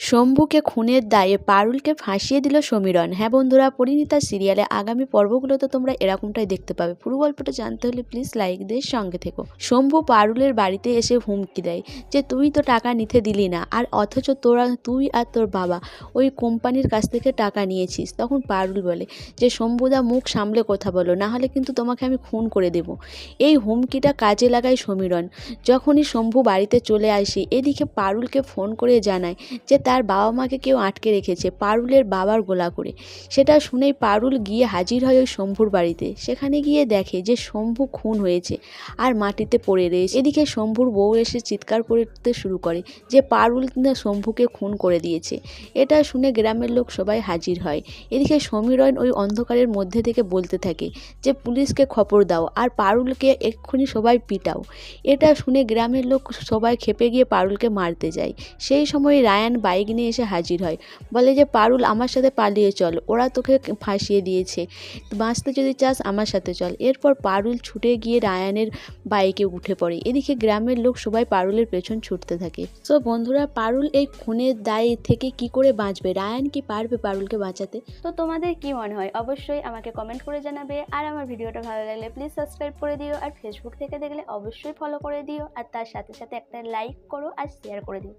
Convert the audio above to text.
শম্ভুকে খুনের দায়ে পারুলকে ফাঁসিয়ে দিল সমীরণ। হ্যাঁ বন্ধুরা, পরিণীতা সিরিয়ালে আগামী পর্বগুলোতে তোমরা এরকমটাই দেখতে পাবে। পুরো গল্পটা জানতে হলে প্লিজ লাইক দিয়ে সঙ্গে থেকো। শম্ভু পারুলের বাড়িতে এসে হুমকি দেয় যে, তুই তো টাকা নিতে দিলি না, আর অথচ তোরা, তুই আর তোর বাবা ওই কোম্পানির কাছ থেকে টাকা নিয়েছিস। তখন পারুল বলে যে, শম্ভুদা, মুখ সামলে কথা বলো, না হলে কিন্তু তোমাকে আমি খুন করে দেব। এই হুমকিটা কাজে লাগায় সমীরণ। যখনই শম্ভু বাড়িতে চলে আসে, এদিকে পারুলকে ফোন করে জানায় যে তার বাবা মাকে কেউ আটকে রেখেছে, পারুলের বাবার গোলা করে। সেটা শুনেই পারুল গিয়ে হাজির হয় ওই শম্ভুর বাড়িতে। সেখানে গিয়ে দেখে যে শম্ভু খুন হয়েছে আর মাটিতে পড়ে রয়েছে। এদিকে শম্ভুর বউ এসে চিৎকার করতে শুরু করে যে পারুল না শম্ভুকে খুন করে দিয়েছে। এটা শুনে গ্রামের লোক সবাই হাজির হয়। এদিকে সমীরণ ওই অন্ধকারের মধ্যে থেকে বলতে থাকে যে, পুলিশকে খবর দাও আর পারুলকে এক্ষুনি সবাই পিটাও। এটা শুনে গ্রামের লোক সবাই খেপে গিয়ে পারুলকে মারতে যায়। সেই সময় রায়ান বাইক নিয়ে এসে হাজির হয়। বলে যে, পারুল, আমার সাথে পালিয়ে চল। ওরা তোকে ফাঁসিয়ে দিয়েছে। বাঁচতে যদি চাস, আমার সাথে চল। এরপর পারুল ছুটে গিয়ে রায়ানের বাইকে উঠে পড়ে। এদিকে গ্রামের লোক সবাই পারুলের পেছন ছুটতে থাকে। সো বন্ধুরা, পারুল এই খুনের দায় থেকে কি করে বাঁচবে? রায়ান কি পারবে পারুলকে বাঁচাতে? তো তোমাদের কি মনে হয়? অবশ্যই আমাকে কমেন্ট করে জানাবে। আর আমার ভিডিওটা ভালো লাগলে প্লিজ সাবস্ক্রাইব করে দিও। আর ফেসবুক থেকে দেখলে অবশ্যই ফলো করে দিও। আর তার সাথে সাথে একটা লাইক করো আর শেয়ার করে দিও।